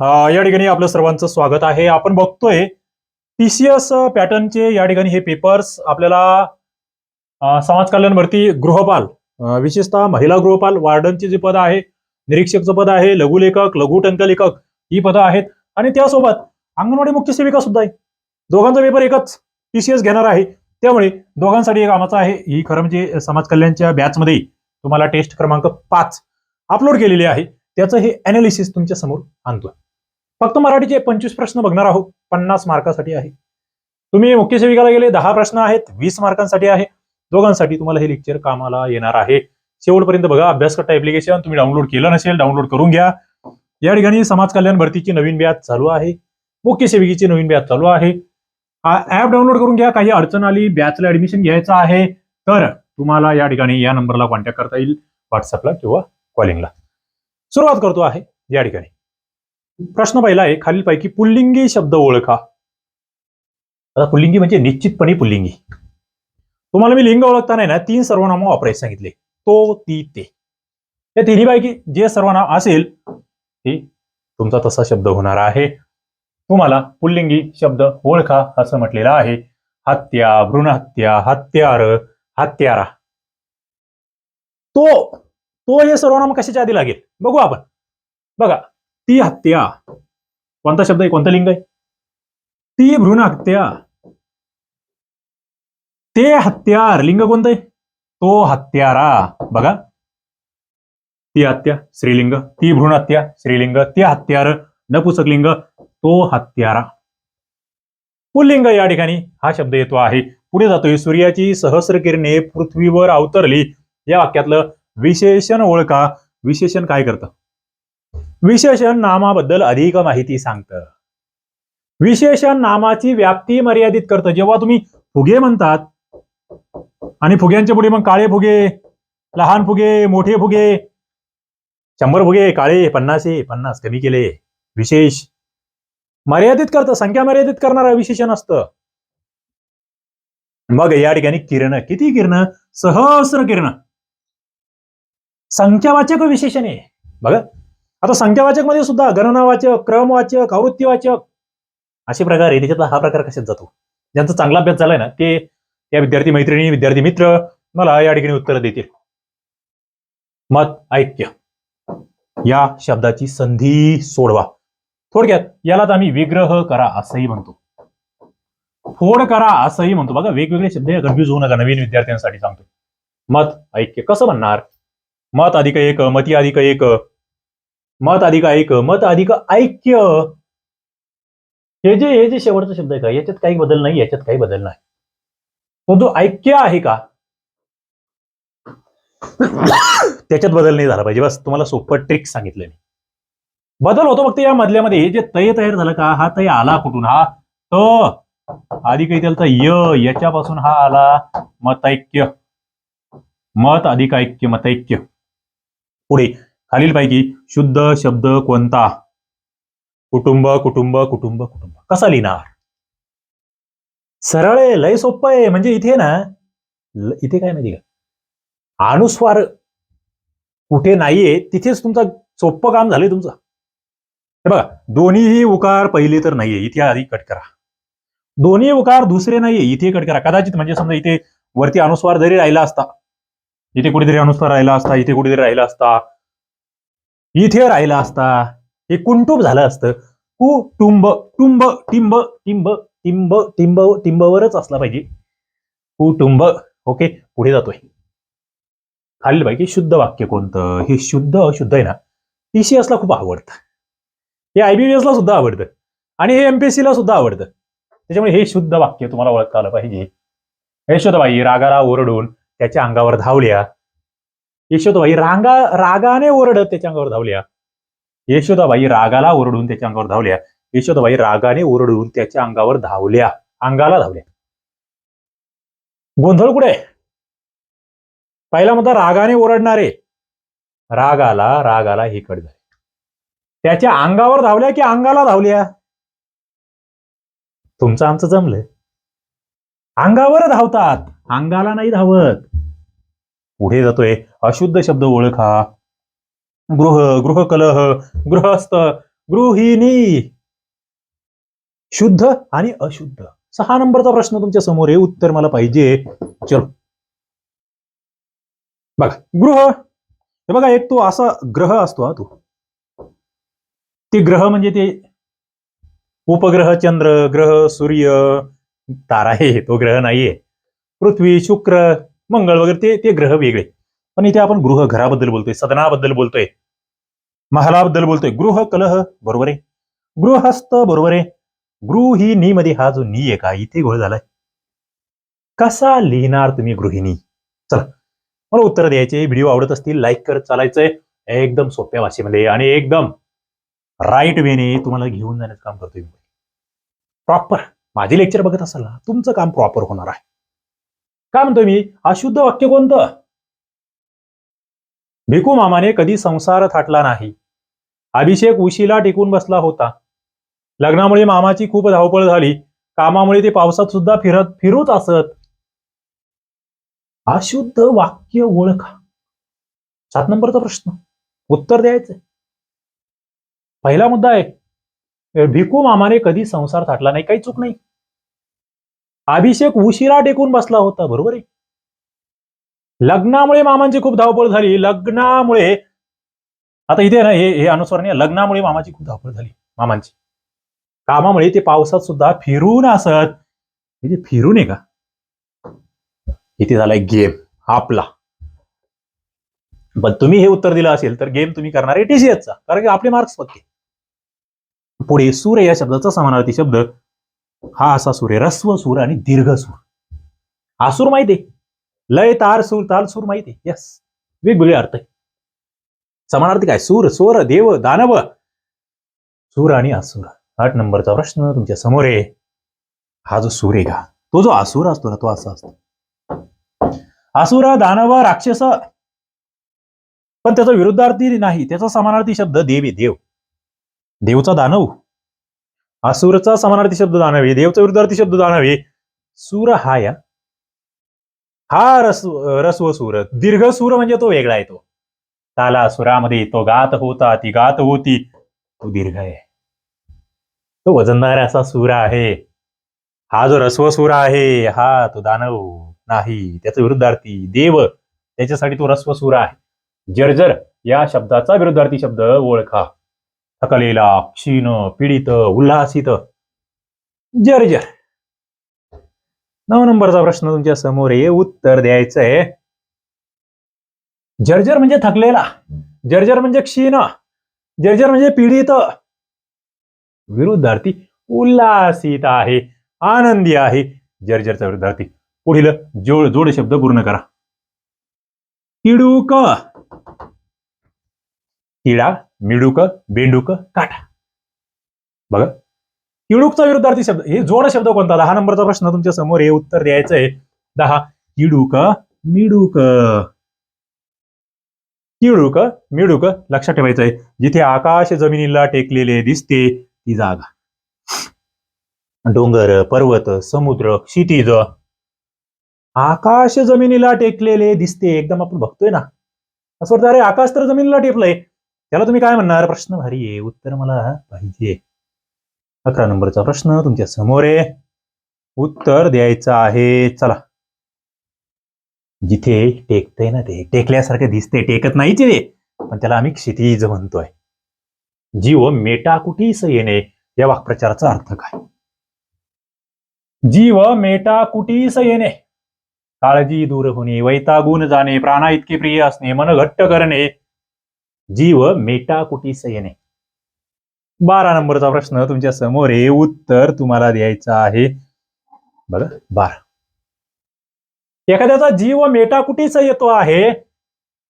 या ठिकाणी आपलं सर्वांचं स्वागत आहे. आपण बघतोय टीसीएस पॅटर्नचे या ठिकाणी हे पेपर्स आपल्याला समाज कल्याण भरती गृहपाल विशेषतः महिला गृहपाल वार्डनचे जे पद आहे निरीक्षकचं पद आहे लघुलेखक लघु टंकलेखक ही पदं आहेत. आणि त्यासोबत अंगणवाडी मुख्य सेविका सुद्धा आहे. दोघांचा पेपर एकच टीसीएस घेणार आहे. त्यामुळे दोघांसाठी एक कामाचं आहे. ही खरं म्हणजे समाज कल्याणच्या बॅचमध्ये तुम्हाला टेस्ट क्रमांक पाच अपलोड केलेली आहे. त्याचं हे अनालिसिस तुमच्यासमोर आणतोय फक्त मराठीचे पंचवीस प्रश्न बघणार आहोत. पन्नास मार्कासाठी आहे. तुम्ही मुख्य सेविकाला गेले दहा प्रश्न आहेत वीस मार्कांसाठी आहे. दोघांसाठी तुम्हाला हे लेक्चर कामाला येणार आहे. शेवटपर्यंत बघा अभ्यास करता ऍप्लिकेशन तुम्ही डाउनलोड केलं नसेल डाउनलोड करून घ्या. या ठिकाणी समाज कल्याण भरतीची नवीन बॅच चालू आहे. मुख्य सेविकेची नवीन बॅच चालू आहे. हा ऍप डाउनलोड करून घ्या काही अडचण आली बॅचला ऍडमिशन घ्यायचं आहे तर तुम्हाला या ठिकाणी या नंबरला कॉन्टॅक्ट करता येईल व्हॉट्सअपला किंवा कॉलिंगला सुरुवात करतो आहे या ठिकाणी. प्रश्न पहिला आहे खालीलपैकी पुल्लिंगी शब्द ओळखा. आता पुल्लिंगी म्हणजे निश्चितपणे पुल्लिंगी. तुम्हाला मी लिंग ओळखता नाही ना तीन सर्वनाम वापरायचे सांगितले. तो ती ते. या तिन्हीपैकी जे सर्वनाम असेल ते तुमचा तसा शब्द होणार आहे. तुम्हाला पुल्लिंगी शब्द ओळखा असं म्हटलेलं आहे. हत्या भ्रूणहत्या हत्यार हत्यारा. तो तो हे सर्वनाम कशाच्या आधी लागेल? बघू आपण. बघा. ती हत्या. कोणता शब्द आहे? कोणता लिंग आहे? ती भ्रूण हत्या. ते हत्यार. लिंग कोणतं आहे? तो हत्यारा. बघा. ती हत्या स्त्रीलिंग. ती भ्रूण हत्या स्त्रीलिंग. ते हत्यार. नपुसक लिंग. तो हत्यारा. पुल्लिंग या ठिकाणी हा शब्द येतो आहे. पुढे जातोय. सूर्याची सहस्र किरणे पृथ्वीवर अवतरली. या वाक्यातलं विशेषण ओळखा. विशेषण काय करतं? विशेषण नामाबद्दल अधिक माहिती सांगतं. विशेषण नामाची व्याप्ती मर्यादित करतं. जेव्हा तुम्ही फुगे म्हणतात आणि फुग्यांच्या पुढे मग काळे फुगे लहान फुगे मोठे फुगे शंभर फुगे काळे पन्नासे पन्नास कमी केले विशेष. मर्यादित करतं संख्या मर्यादित करणारा विशेषण असतं. मग या ठिकाणी किरण. किती किरण? सहस्र किरण. संख्यावाचक विशेषण आहे. बघा आता संख्यावाचकमध्ये सुद्धा गणनावाचक क्रमवाचक आवृत्तीवाचक असे प्रकार आहे. त्याच्यातला हा प्रकार कशात जातो? ज्यांचा चांगला अभ्यास झालाय ना ते या विद्यार्थी मैत्रिणी विद्यार्थी मित्र मला या ठिकाणी उत्तर देतील. मत ऐक्य. या शब्दाची संधी सोडवा. थोडक्यात यालाच आम्ही विग्रह करा असंही म्हणतो. फोड करा असंही म्हणतो. बघा वेगवेगळे शब्द कन्फ्यूज होऊ नका. नवीन विद्यार्थ्यांसाठी सांगतो मत ऐक्य. कसं म्हणणार? मत अधिक एक मती अधिक एक. मत अधिक ऐक मत अधिक ऐक्य. हे जे हे जे शेवटचा शब्द आहे का याच्यात काही बदल नाही याच्यात काही बदल नाही. तो जो ऐक्य आहे का त्याच्यात बदल नाही झाला पाहिजे. बस तुम्हाला सोपं ट्रिक सांगितलं मी. बदल होतो फक्त या मधल्यामध्ये. हे जे तय तयार झालं का हा तय आला कुठून? हा त. अधिक त्याला य याच्यापासून हा आला मतैक्य. मत अधिक ऐक्य मतैक्य. पुढे. खालीलपैकी शुद्ध शब्द कोणता? कुटुंब कुटुंब कुटुंब कुटुंब. कसा लिहिणार? सरळ आहे लय सोपं आहे. म्हणजे इथे ना इथे काय माहिती का? अनुस्वार कुठे नाहीये तिथेच तुमचं सोपं काम झालंय तुमचं. हे बघा दोन्हीही उकार पहिले तर नाहीये. इथे आधी कट करा. दोन्ही उकार दुसरे नाहीये इथे कट करा. कदाचित म्हणजे समजा इथे वरती अनुस्वार जरी राहिला असता इथे कुठेतरी अनुस्वार राहिला असता इथे कुठेतरी राहिला असता इथे राहिला असता हे कुंटुंब झालं असतं. कुटुंब टुंब टिंब टिंब टिंब टिंब टिंबवरच असला पाहिजे. कुटुंब ओके पुढे जातोय. खालील पैकी शुद्ध वाक्य कोणतं? हे शुद्ध अशुद्ध आहे ना. TCS असला खूप आवडतं. हे आयबीबीएसला सुद्धा आवडतं. आणि हे एमपीएससी ला सुद्धा आवडतं. त्याच्यामुळे हे शुद्ध वाक्य तुम्हाला ओळखता आलं पाहिजे. यशोदबाई रागाला ओरडून त्याच्या अंगावर धावल्या. यशोदाबाई रांगा रागाने ओरडत त्याच्या अंगावर धावल्या. यशोदाबाई रागाला ओरडून त्याच्या अंगावर धावल्या. यशोदाबाई रागाने ओरडून त्याच्या अंगावर धावल्या. अंगाला धावल्या. गोंधळ कुठे पहिला मुद्दा रागाने ओरडणारे. रागाला रागाला हे कड झाले. त्याच्या अंगावर धावल्या की अंगाला धावल्या? तुमचं आमचं जमलं अंगावर धावतात. अंगाला नाही धावत. पुढे जातोय. अशुद्ध शब्द ओळखा. गृह गृहकलह गृहस्थ गृहिणी. शुद्ध आणि अशुद्ध. सहा नंबरचा प्रश्न तुमच्यासमोर आहे. उत्तर मला पाहिजे. चलो. बघा गृह. हे बघा एक तो असा ग्रह असतो हा तो. ते ग्रह म्हणजे ते उपग्रह चंद्र ग्रह सूर्य तारा आहे. तो ग्रह नाहीये. पृथ्वी शुक्र मंगळ वगैरे ते ते ग्रह वेगळे. पण इथे आपण गृह घराबद्दल बोलतोय सदनाबद्दल बोलतोय महालाबद्दल बोलतोय. गृह कलह बरोबर. आहे गृहस्थ बरोबर. आहे गृहिणी मध्ये हा जो नी आहे का इथे गोळ झालाय. कसा लिहिणार तुम्ही गृहिणी? चला. मला उत्तर द्यायचे व्हिडिओ आवडत असतील लाईक करत चालायचंय. एकदम सोप्या भाषेमध्ये आणि एकदम राईट वेने तुम्हाला घेऊन जाण्याचं काम करतोय प्रॉपर माझे लेक्चर बघत असाल ना तुमचं काम प्रॉपर होणार आहे. काय म्हणतोय मी? अशुद्ध वाक्य कोणतं? भिकू मामाने कधी संसार थाटला नाही. अभिषेक उशीला टिकून बसला होता. लग्नामुळे मामाची खूप धावपळ झाली. कामामुळे ते पावसात सुद्धा फिरत फिरूच असत. अशुद्ध वाक्य ओळखा. सात नंबरचा प्रश्न. उत्तर द्यायचंय. पहिला मुद्दा आहे. भिकू मामाने कधी संसार थाटला नाही? काही चूक नाही. अभिषेक उशिरा टेकून बसला होता बरोबर आहे? लग्नामुळे मामांची खूप धावपळ झाली. लग्नामुळे आता इथे ना हे हे अनुस्वार लग्नामुळे मामाची खूप धावपळ झाली मामांची. कामामुळे ते पावसात सुद्धा फिरून असत. म्हणजे फिरून आहे का? इथे झालाय गेम आपला. पण तुम्ही हे उत्तर दिलं असेल तर गेम तुम्ही करणार आहे टीसीएसचा. कारण की आपले मार्क्स पक्के. पुढे सूर्य या शब्दाचा समानार्थी शब्द हा असा सूर आहे. रस्व सूर आणि दीर्घ सूर. हा सूर माहिती आहे? लय तार सूर ताल सूर माहिती आहे? यस वेगवेगळे अर्थ आहे समानार्थी काय? सूर स्वर देव दानव. सूर आणि असुर. आठ नंबरचा प्रश्न तुमच्यासमोर आहे. हा जो सूर आहे का? तो जो असुर असतो ना तो असा असतो. असुर दानव राक्षस. पण त्याचा विरुद्धार्थी नाही. त्याचा समानार्थी शब्द देव आहे देव. देवचा दानव. असुरचा समानार्थी शब्द जाणावे देवचा विरुद्धार्थी शब्द जाणावे सूर हा या हा रस रस्व सूर दीर्घ सूर म्हणजे तो वेगळा आहे तो ताला सुरामध्ये तो गात होता ती गात होती तो दीर्घ आहे तो वजनदार असा सूर आहे हा जो रस्व सूर आहे हा तो दानव नाही त्याचा विरुद्धार्थी देव त्याच्यासाठी तो रस्व सूर आहे जर्जर या शब्दाचा विरुद्धार्थी शब्द ओळखा थकलेला क्षीण पीडित उल्हासित. जर्जर नऊ नंबरचा प्रश्न तुमच्यासमोर आहे. उत्तर द्यायचं आहे जर्जर म्हणजे थकलेला. जर्जर म्हणजे क्षीण. जर्जर म्हणजे पीडित. विरुद्धार्थी उल्हासित आहे. आनंदी आहे. जर्जरचा विरुद्धार्थी. पुढील जोड जोड शब्द पूर्ण करा. किडूक किडा मिडूक बेंडूक काटा बघा. किडूकचा विरुद्धार्थी शब्द हे जोड शब्द कोणता? दहा नंबरचा प्रश्न तुमच्यासमोर हे उत्तर द्यायचं आहे. दहा. किडूक मिडूक. किडूक मिडूक लक्षात ठेवायचं आहे. जिथे आकाश जमिनीला टेकलेले दिसते ती जागा. डोंगर पर्वत समुद्र क्षितिज. आकाश जमिनीला टेकलेले दिसते. एकदम आपण बघतोय ना. असं वाटतं अरे आकाश तर जमिनीला टेपलंय. त्याला तुम्ही काय म्हणणार? प्रश्न भारी आहे. उत्तर मला पाहिजे. अकरा नंबरचा प्रश्न तुमच्यासमोर आहे. उत्तर द्यायचं आहे. चला. जिथे टेकतंय ना ते. टेकल्यासारखं दिसते टेकत नाही ते. पण त्याला आम्ही क्षितिज म्हणतोय. जीव मेटाकुटीस येणे. या वाक्प्रचाराचा अर्थ काय? जीव मेटाकुटीस येणे. काळजी दूर होणे. वैतागून जाणे. प्राणा इतके प्रिय असणे. मन घट्ट करणे. जीव मेटाकुटीस येणे. बारा नंबरचा प्रश्न तुमच्यासमोर आहे. उत्तर तुम्हाला द्यायचं आहे. बघा बारा. एखाद्याचा जीव मेटाकुटीस येतो आहे.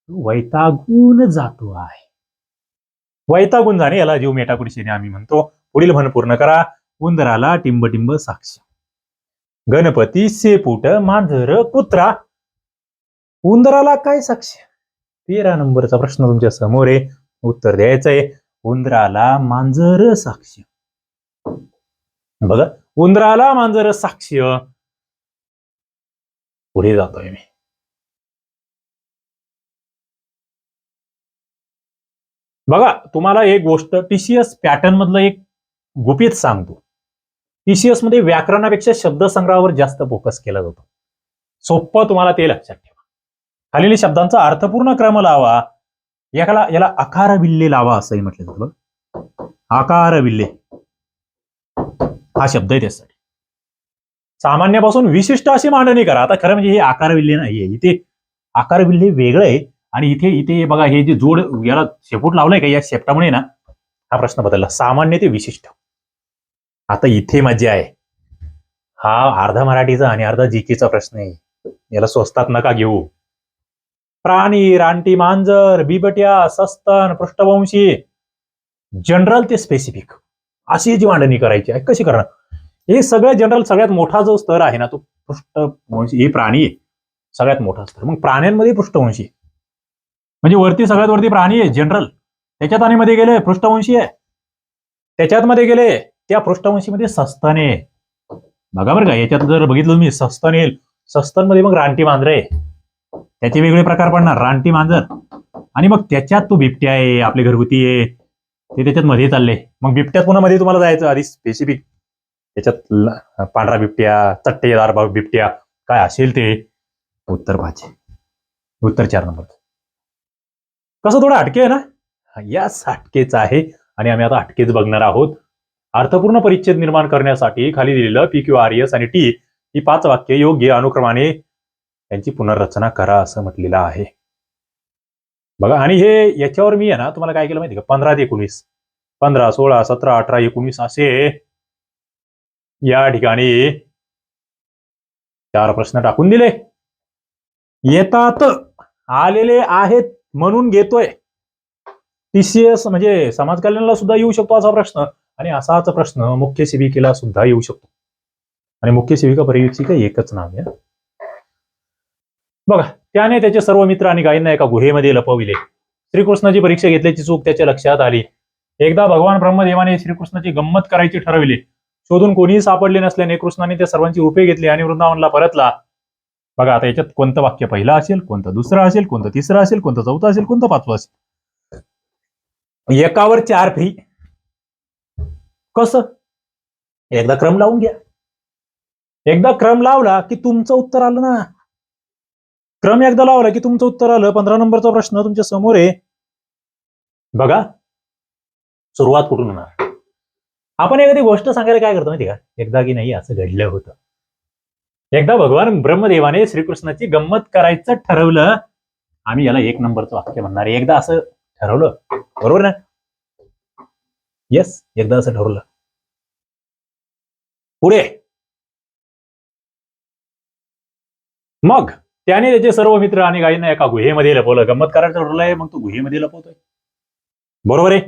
वैतागून जातो आहे. वैतागून जाणे याला जीव मेटाकुटीस येणे आम्ही म्हणतो. पुढील म्हण पूर्ण करा. उंदराला टिंबटिंब साक्ष. गणपती सेपूट मांजर कुत्रा. उंदराला काय साक्ष? तेरा नंबरचा प्रश्न तुमच्यासमोर आहे. उत्तर आहे. उंदराला मांजर साक्ष बघा उंदराला मांजर साक्ष पुढे जातोय मी. बघा तुम्हाला एक गोष्ट टीसीएस पॅटर्न मधलं एक गुपित सांगतो. टीसीएसमध्ये व्याकरणापेक्षा शब्दसंग्रहावर जास्त फोकस केला जातो. सोपं तुम्हाला ते लक्षात ठेवा. खालील शब्दांचा अर्थपूर्ण क्रम लावा. याला याला आकार विल्ले लावा असंही म्हटलं जातं बघ. आकार विल्ले हा शब्द आहे त्यासाठी. सामान्यापासून विशिष्ट अशी मांडणी करा. आता खरं म्हणजे हे आकार विल्ले नाहीये. इथे आकार विल्ले वेगळं आहे आणि इथे इथे बघा हे जे जोड याला शेपूट लावलंय का या शेपटामुळे ना हा प्रश्न बदलला. सामान्य ते विशिष्ट. आता इथे मजा आहे. हा अर्धा मराठीचा आणि अर्धा जीकेचा प्रश्न आहे. याला स्वस्तात नका घेऊ. प्राणी रानटी मांजर बिबट्या सस्तन पृष्ठवंशी. जनरल ते स्पेसिफिक अशी जी मांडणी करायची आहे. कशी करणार? हे सगळ्यात जनरल सगळ्यात मोठा जो स्तर आहे ना तो पृष्ठवंशी हे प्राणी आहे. सगळ्यात मोठा स्तर. मग प्राण्यांमध्ये पृष्ठवंशी. म्हणजे वरती सगळ्यात वरती प्राणी आहे जनरल त्याच्यात आणि मध्ये गेले पृष्ठवंशी आहे. त्याच्यात मध्ये गेले त्या पृष्ठवंशीमध्ये सस्तन आहे. बघा बरं का याच्यात जर बघितलं तुम्ही सस्तन येईल. सस्तनमध्ये मग रानटी मांजर आहे. त्याचे वेगळे प्रकार पडणार. रानटी मांजर. आणि मग त्याच्यात तो बिबट्या आहे आपले घरगुती आहे ते त्याच्यात मध्ये चालले. मग बिबट्यात पुन्हा मध्ये तुम्हाला जायचं आधी स्पेसिफिक त्याच्यात पांढरा बिबट्या चट्टेदार बिबट्या. काय असेल ते? उत्तर पाहिजे उत्तर चार नंबर. कसं थोडं हटके आहे ना? हा, याच हटकेच आहे. आणि आम्ही आता हटकेच बघणार आहोत. अर्थपूर्ण परिच्छेद निर्माण करण्यासाठी खाली दिलेलं पी क्यू आर एस आणि टी ही पाच वाक्य योग्य अनुक्रमाने यांची पुनर्रचना करा असं म्हटलेलं आहे. बघा आणि हे याच्यावर मी आहे ना तुम्हाला काय केलं माहिती का? पंधरा ते एकोणीस पंधरा सोळा सतरा अठरा एकोणीस असे या ठिकाणी चार प्रश्न टाकून दिले. येतात आलेले आहेत म्हणून घेतोय. टीसीएस म्हणजे समाज कल्याणला सुद्धा येऊ शकतो असा प्रश्न आणि असाच प्रश्न मुख्य सेविकेला सुद्धा येऊ शकतो. आणि मुख्य सेविका परिवीक्षिका एकच नाव आहे. बघा त्याने त्याचे सर्व मित्र आणि गायींना एका गुहेमध्ये लपविले. श्रीकृष्णाची परीक्षा घेतल्याची चूक त्याच्या लक्षात आली. एकदा भगवान ब्रह्मदेवाने श्रीकृष्णाची गंमत करायची ठरविली. शोधून कोणीही सापडले नसल्याने कृष्णाने त्या सर्वांची रूपे घेतली आणि वृंदावनला परतला. बघा आता याच्यात कोणतं वाक्य पहिलं असेल कोणतं दुसरं असेल कोणतं तिसरं असेल कोणतं चौथं असेल कोणतं पाचवं असेल? एकावर चार फ्री कसं? एकदा क्रम लावून घ्या. एकदा क्रम लावला की तुमचं उत्तर आलं ना. क्रम एकदा लावला की तुमचं उत्तर आलं. पंधरा नंबरचा प्रश्न तुमच्यासमोर आहे. बघा. सुरुवात कुठून होणार? आपण एखादी गोष्ट सांगायला काय करतो माहिती का? एकदा की नाही असं घडलं होतं. एकदा भगवान ब्रह्मदेवाने श्रीकृष्णाची गंमत करायचं ठरवलं. आम्ही याला एक नंबरचं वाक्य म्हणणार एकदा असं ठरवलं. बरोबर ना? येस एकदा असं ठरवलं. पुढे. मग. त्याने त्याचे सर्व मित्र आणि गायींना एका गुहेमध्ये लपवलं. गंमत करायचं ठरलंय मग तो गुहेमध्ये लपवतोय. बरोबर आहे?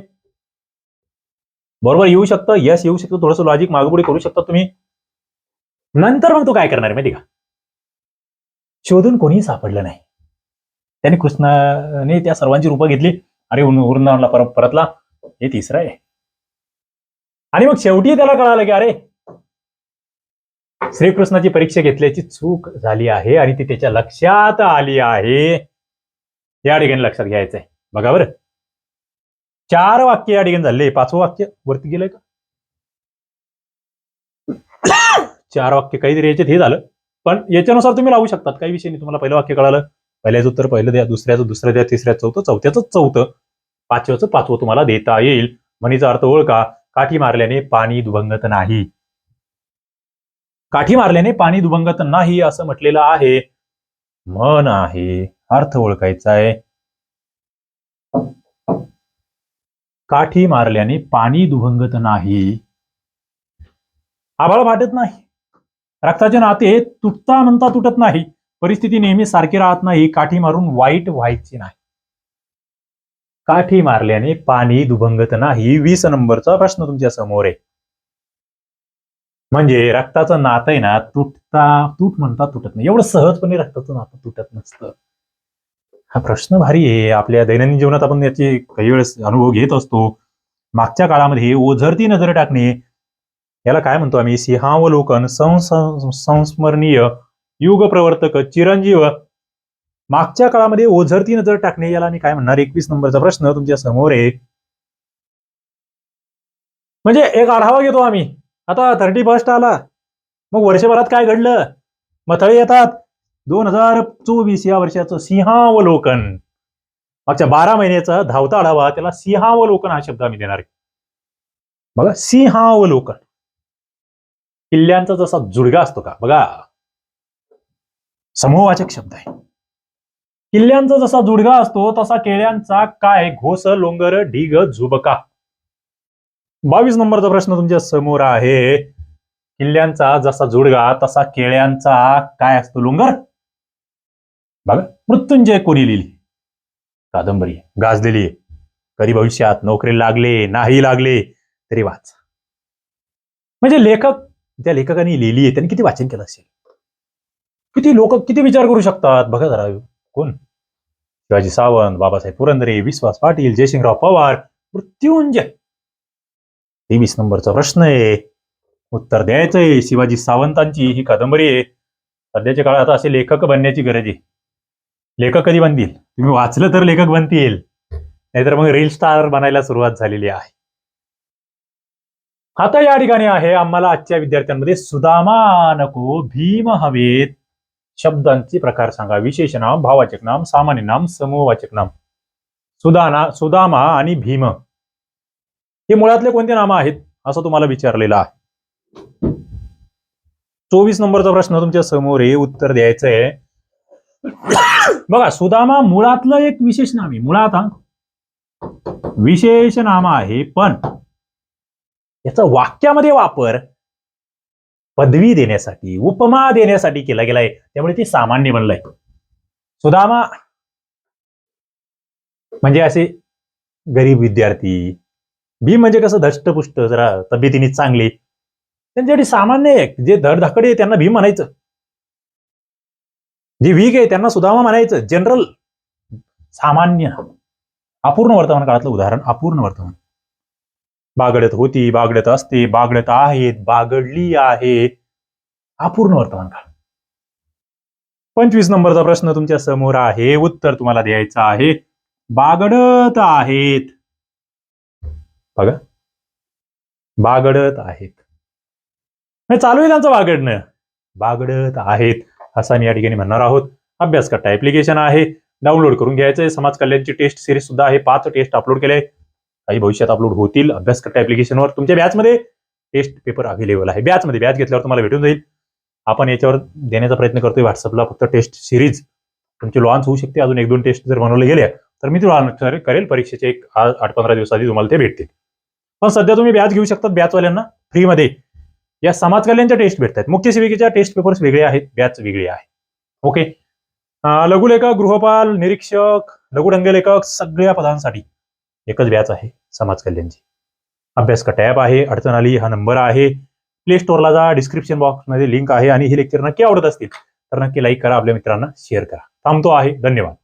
बरोबर येऊ शकतं यस येऊ शकतं थोडंसं लॉजिक मागपुढे करू शकता तुम्ही. नंतर मग तो काय करणार आहे माहिती का? शोधून कोणीही सापडलं नाही. त्याने कृष्णाने त्या सर्वांची रूपं घेतली. अरे वृंदावनला परत परतला. हे तिसरं आहे. आणि मग शेवटी त्याला कळालं की अरे श्रीकृष्णाची परीक्षा घेतल्याची चूक झाली आहे आणि ती त्याच्या लक्षात आली आहे. या ठिकाणी लक्षात घ्यायचंय. बघा बरं. चार वाक्य या ठिकाणी झाले. पाचवं वाक्य वरती गेलंय का? चार वाक्य काहीतरी याच्यात हे झालं. पण याच्यानुसार तुम्ही लावू शकतात. काही विषय नाही. तुम्हाला पहिलं वाक्य कळालं. पहिल्याचं उत्तर पहिलं द्या. दुसऱ्याचं दुसऱ्या द्या. तिसऱ्याचं चौथं चौथ्याचं चौथं. पाचव्याचं पाचवं तुम्हाला देता येईल. म्हणीचा अर्थ ओळखा. काठी मारल्याने पाणी दुभंगत नाही. काठी मारल्याने पाणी दुभंगत नाही असं म्हटलेलं आहे. मन आहे. अर्थ ओळखायचा आहे काठी मारल्याने पाणी दुभंगत नाही. आभाळ वाटत नाही. रक्ताचे नाते तुटता म्हणता तुटत नाही. परिस्थिती नेहमी सारखी राहत नाही. काठी मारून वाईट व्हायची नाही. काठी मारल्याने पाणी दुभंगत नाही. वीस नंबरचा प्रश्न तुमच्यासमोर आहे. म्हणजे रक्ताचं नातं आहे ना तुटता तूट म्हणता तुटत नाही. एवढं सहजपणे रक्ताचं नातं तुटत नसतं. हा प्रश्न भारी आहे. आपल्या दैनंदिन जीवनात आपण याचे काही वेळेस अनुभव घेत असतो. मागच्या काळामध्ये ओझरती नजर टाकणे याला काय म्हणतो आम्ही? सिंहावलोकन संस्मरणीय युग प्रवर्तक चिरंजीव. मागच्या काळामध्ये ओझरती नजर टाकणे याला मी काय म्हणणार? एकवीस नंबरचा प्रश्न तुमच्यासमोर आहे. म्हणजे एक आढावा घेतो आम्ही. आता थर्टी फर्स्ट आला. मग वर्षभरात काय घडलं? मथळे येतात. दोन हजार चोवीस या वर्षाचं सिंहावलोकन. मागच्या बारा महिन्याचा धावता आढावा त्याला सिंहावलोकन हा शब्द आम्ही देणार आहे. बघा सिंहावलोकन. किल्ल्यांचा जसा जुडगा असतो का? बघा. समूहवाचक शब्द आहे. किल्ल्यांचा जसा जुडगा असतो तसा केळ्यांचा काय? घोस लोंगर ढीग झुबका. बावीस नंबरचा प्रश्न तुमच्यासमोर आहे. किल्ल्यांचा जसा जुडगा तसा केळ्यांचा काय असतो लोंगर? बघा मृत्युंजय कोणी लिहिली? कादंबरी गाजलेली आहे. कधी भविष्यात नोकरी लागले नाही लागले तरी वाच. म्हणजे लेखक त्या लेखकाने लिहिली आहे त्यांनी किती वाचन केलं असेल? किती लोक किती विचार करू शकतात? बघा जरा कोण? शिवाजी सावंत बाबासाहेब पुरंदरे विश्वास पाटील जयसिंगराव पवार मृत्युंजय. तेवीस नंबरचा प्रश्न आहे. उत्तर द्यायचंय शिवाजी सावंतांची ही कादंबरी आहे. सध्याच्या काळात असे लेखक बनण्याची गरज आहे. लेखक कधी बनतील? तुम्ही वाचलं तर लेखक बनतील. नाहीतर मग रील स्टार बनायला सुरुवात झालेली आहे. आता या ठिकाणी आहे आम्हाला आजच्या विद्यार्थ्यांमध्ये सुदामा नको भीम हवेत. शब्दांचे प्रकार सांगा. विशेष नाम भाववाचक नाम सामान्य नाम समूहवाचक नाम. सुदाना सुदामा आणि भीम. हे मुळातले कोणते नाम आहेत असं तुम्हाला विचारलेलं आहे. चोवीस नंबरचा प्रश्न तुमच्यासमोर आहे उत्तर द्यायचं आहे. बघा सुदामा मुळातलं एक विशेष नाम आहे मुळात हा. विशेष नाम आहे पण याचा वाक्यामध्ये वापर पदवी देण्यासाठी उपमा देण्यासाठी केला गेलाय. त्यामुळे ते सामान्य बनलंय. सुदामा म्हणजे असे गरीब विद्यार्थी भीम म्हणजे कसं धष्टपुष्ट जरा तब्येतीने चांगली. त्यांच्यासाठी सामान्य आहे जे धडधाकडे आहे त्यांना भी म्हणायचं. जे वीक आहे त्यांना सुदामा म्हणायचं. जनरल सामान्य. अपूर्ण वर्तमान काळातलं उदाहरण अपूर्ण वर्तमान. बागडत होती बागडत असते बागडत आहेत बागडली आहे. अपूर्ण वर्तमान काळ. पंचवीस नंबरचा प्रश्न तुमच्यासमोर आहे. उत्तर तुम्हाला द्यायचं आहे. बागडत आहेत. बघा. बागडत आहेत. नाही, चालू आहे त्यांचं बागडणं? बागडत आहेत असं आम्ही या ठिकाणी म्हणणार आहोत. अभ्यास करता ऍप्लिकेशन आहे. डाउनलोड करून घ्यायचं आहे. समाज कल्याणची टेस्ट सिरीज सुद्धा आहे. पाच टेस्ट अपलोड केले. काही भविष्यात अपलोड होतील. अभ्यास करता ऍप्लिकेशनवर तुमच्या बॅचमध्ये टेस्ट पेपर अवेलेबल आहे. बॅचमध्ये बॅच घेतल्यावर तुम्हाला भेटून जाईल. आपण याच्यावर देण्याचा प्रयत्न करतोय. व्हॉट्सअपला फक्त टेस्ट सिरीज तुमची लॉन्च होऊ शकते. अजून एक दोन टेस्ट जर बनवले गेल्या तर मी तुला करेल. परीक्षेचे एक आठ पंधरा दिवसाआधी तुम्हाला ते भेटतील. पण सध्या तुम्ही बॅच घेऊ शकता बॅचवाल्यांना फ्रीमध्ये. या समाज कल्याणच्या टेस्ट भेटतात मुख्य सेविकेच्या टेस्ट पेपर्स वेगळे आहेत बॅच वेगळी आहे ओके? लघुलेखक गृहपाल निरीक्षक लघुरंगलेखक सगळ्या पदांसाठी एकच बॅच आहे समाज कल्याणची अभ्यास का टॅब आहे अडचण आली हा नंबर आहे. प्ले स्टोअरला जा डिस्क्रिप्शन बॉक्समध्ये लिंक आहे आणि हे लेक्चर नक्की आवडत असतील तर नक्की लाईक करा आपल्या मित्रांना शेअर करा. थांबतो आहे. धन्यवाद.